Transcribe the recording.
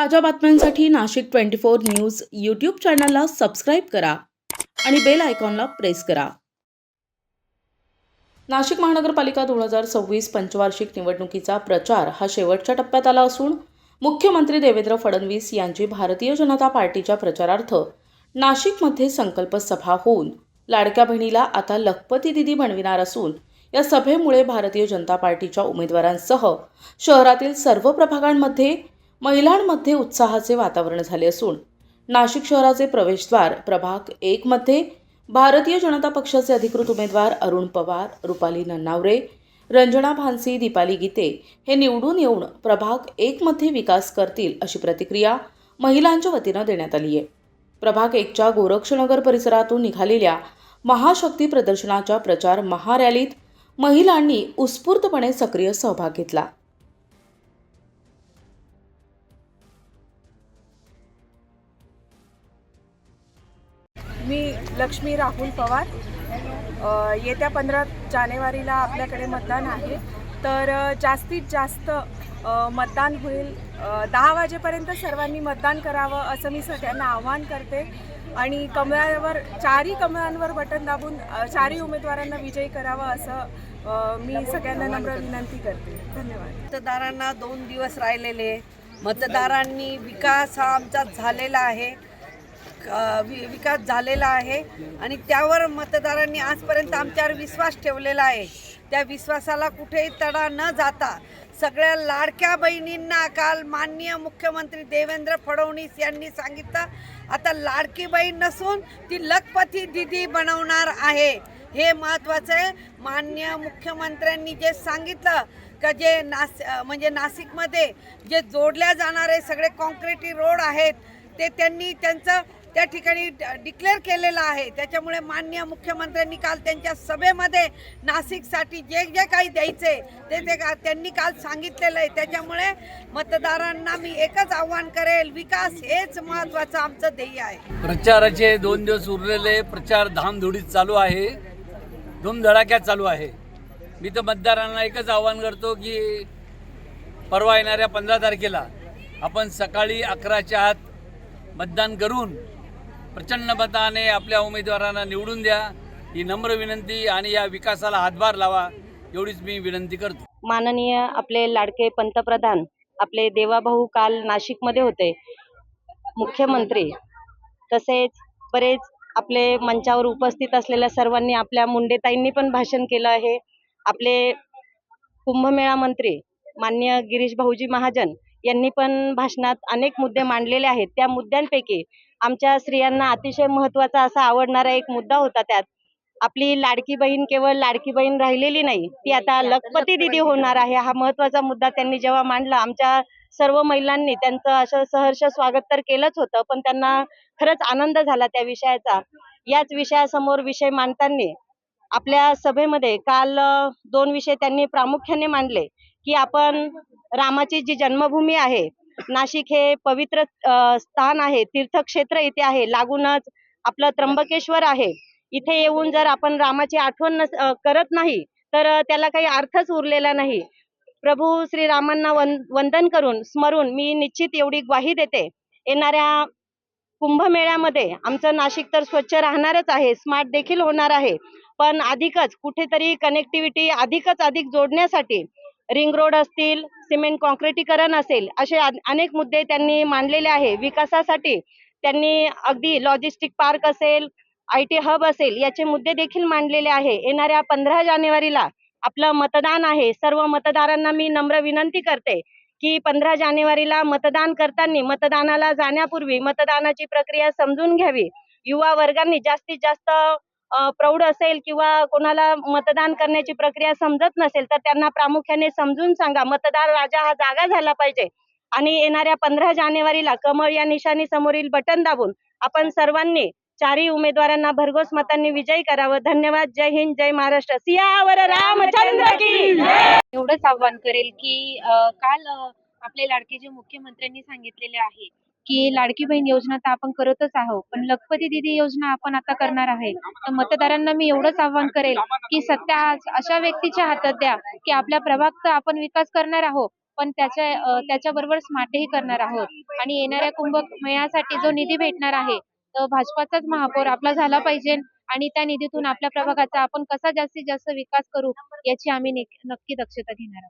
ताज्या बातम्यांसाठी Nashik twenty four news YouTube चॅनलला सबस्क्राईब करा आणि बेल आयकॉनला प्रेस करा. नाशिक महानगरपालिका दोन हजार सव्वीस पंचवार्षिक निवडणुकीचा प्रचार हा शेवटच्या टप्प्यात आला असून मुख्यमंत्री देवेंद्र फडणवीस यांची भारतीय जनता पार्टीच्या प्रचारार्थ नाशिकमध्ये संकल्प सभा होऊन लाडक्या बहिणीला आता लखपती दिदी बनविणार असून या सभेमुळे भारतीय जनता पार्टीच्या उमेदवारांसह शहरातील सर्व प्रभागांमध्ये महिलांमध्ये उत्साहाचे वातावरण झाले असून नाशिक शहराचे प्रवेशद्वार प्रभाग एकमध्ये भारतीय जनता पक्षाचे अधिकृत उमेदवार अरुण पवार रुपाली नन्नावरे रंजना भानसी दीपाली गीते हे निवडून येऊन प्रभाग एकमध्ये विकास करतील अशी प्रतिक्रिया महिलांच्या वतीनं देण्यात आली आहे. प्रभाग एकच्या गोरक्षनगर परिसरातून निघालेल्या महाशक्ती प्रदर्शनाच्या प्रचार महारॅलीत महिलांनी उत्स्फूर्तपणे सक्रिय सहभाग घेतला. मी लक्ष्मी राहुल पवार. येत्या पंधरा जानेवारीला आपल्याकडे मतदान आहे. तर जास्तीत जास्त मतदान होईल दहा वाजेपर्यंत सर्वांनी मतदान करावं असं मी सगळ्यांना आवाहन करते. आणि कमळावर चारही कमळांवर बटन दाबून चारही उमेदवारांना विजयी करावं असं मी सगळ्यांना नम्र विनंती करते. धन्यवाद. मतदारांना दोन दिवस राहिलेले. मतदारांनी विकास हा आमचा झालेला आहे. वि- विकास झालेला आहे आणि त्यावर मतदारांनी आजपर्यंत आमच्यावर विश्वास ठेवलेला आहे. त्या विश्वासाला कुठेही तडा न जाता सगळ्या लाडक्या बहिणींना काल माननीय मुख्यमंत्री देवेंद्र फडणवीस यांनी सांगितलं आता लाडकी बहीण नसून ती लखपती दिदी बनवणार आहे. हे महत्त्वाचं आहे. माननीय मुख्यमंत्र्यांनी जे सांगितलं का जे नास म्हणजे नाशिकमध्ये जे जोडल्या जाणारे सगळे कॉन्क्रिटी रोड आहेत ते त्यांनी त्यांचं त्या ठिकाणी डिक्लेअर केलेलं आहे. त्याच्यामुळे माननीय मुख्यमंत्र्यांनी काल त्यांच्या सभेमध्ये नाशिकसाठी जे जे काही द्यायचे ते ते का त्यांनी काल सांगितलेलं आहे. त्याच्यामुळे मतदारांना मी एकच आव्हान करेल विकास हेच महत्त्वाचं आमचं ध्येय आहे. प्रचाराचे दोन दिवस उरलेले प्रचार धामधुडीत चालू आहे धूमधडाक्यात चालू आहे. मी तर मतदारांना एकच आव्हान करतो की परवा येणाऱ्या पंधरा तारखेला आपण सकाळी अकराच्या आत मतदान करून प्रचंड मताने आपल्या उमेदवारांना निवडून द्या. ही नम्र विनंती आणि या विकासाला हातभार लावा एवढीच मी विनंती करतो. माननीय आपले लाडके पंतप्रधान आपले देवाभाऊ काल नाशिकमध्ये होते. मुख्यमंत्री तसेच बरेच आपले मंचावर उपस्थित असलेल्या सर्वांनी आपल्या मुंडेताईंनी पण भाषण केलं आहे. आपले कुंभमेळा मंत्री मान्य गिरीश भाऊजी महाजन यांनी पण भाषणात अनेक मुद्दे मांडलेले आहेत. त्या मुद्द्यांपैकी आमच्या स्त्रियांना अतिशय महत्त्वाचा असा आवडणारा एक मुद्दा होता त्यात. आपली लाडकी बहीण केवळ लाडकी बहीण राहिलेली नाही ती आता लखपती दिदी होणार आहे. हा महत्त्वाचा मुद्दा त्यांनी जेव्हा मांडला आमच्या सर्व महिलांनी त्यांचं असं सहर्ष स्वागत तर केलंच होतं पण त्यांना खरंच आनंद झाला त्या विषयाचा. याच विषयासमोर विषय मांडताना आपल्या सभेमध्ये काल दोन विषय त्यांनी प्रामुख्याने मांडले. की आपण रामाची जी जन्मभूमी आहे नाशिक हे पवित्र स्थान आहे तीर्थक्षेत्र इथे आहे लागूनच आपलं त्र्यंबकेश्वर आहे. इथे येऊन जर आपण रामाची आठवण नस- करत नाही तर त्याला काही अर्थच उरलेला नाही. प्रभू श्रीरामांना वन वंदन करून स्मरून मी निश्चित एवढी ग्वाही देते. येणाऱ्या कुंभमेळ्यामध्ये आमचं नाशिक तर स्वच्छ राहणारच आहे स्मार्ट देखील होणार आहे. पण अधिकच कुठेतरी कनेक्टिव्हिटी अधिकच अधिक जोडण्यासाठी रिंग रोड असतील सिमेंट कॉन्क्रिटीकरण असेल असे अनेक मुद्दे त्यांनी मांडलेले आहे. विकासासाठी त्यांनी अगदी लॉजिस्टिक पार्क असेल आय टी हब असेल याचे मुद्दे देखील मांडलेले आहे. येणाऱ्या पंधरा जानेवारीला आपलं मतदान आहे. सर्व मतदारांना मी नम्र विनंती करते की पंधरा जानेवारीला मतदान करताना मतदानाला जाण्यापूर्वी मतदानाची प्रक्रिया समजून घ्यावी. युवा वर्गांनी जास्तीत जास्त प्रौढ असेल किंवा कोणाला मतदान करण्याची प्रक्रिया समजत नसेल तर त्यांना प्रामुख्याने समजून सांगा. मतदार राजा हा जागा झाला पाहिजे. आणि येणाऱ्या पंधरा जानेवारीला कमळ या निशाणी समोरील बटन दाबून आपण सर्वांनी चारही उमेदवारांना भरघोस मतांनी विजयी करावं. धन्यवाद. जय हिंद जय महाराष्ट्र. सियावर रामचंद्र की एवढंच आव्हान करेल की काल आपले लाडके जे मुख्यमंत्र्यांनी सांगितलेले आहे की लाडकी बहीण योजना तर आपण करतच आहोत. पण लखपती दिदी योजना आपण आता करणार आहे. तर मतदारांना मी एवढंच आव्हान करेल की सत्ता आज अशा व्यक्तीच्या हातात द्या की आपल्या प्रभागचा आपण विकास करणार आहोत. पण त्याच्या त्याच्याबरोबर स्मार्टही करणार आहोत. आणि येणाऱ्या कुंभमेळ्यासाठी जो निधी भेटणार आहे तर भाजपाचाच महापौर आपला झाला पाहिजे आणि त्या निधीतून आपल्या प्रभागाचा आपण कसा जास्तीत जास्त विकास करू याची आम्ही नक्की दक्षता घेणार आहोत.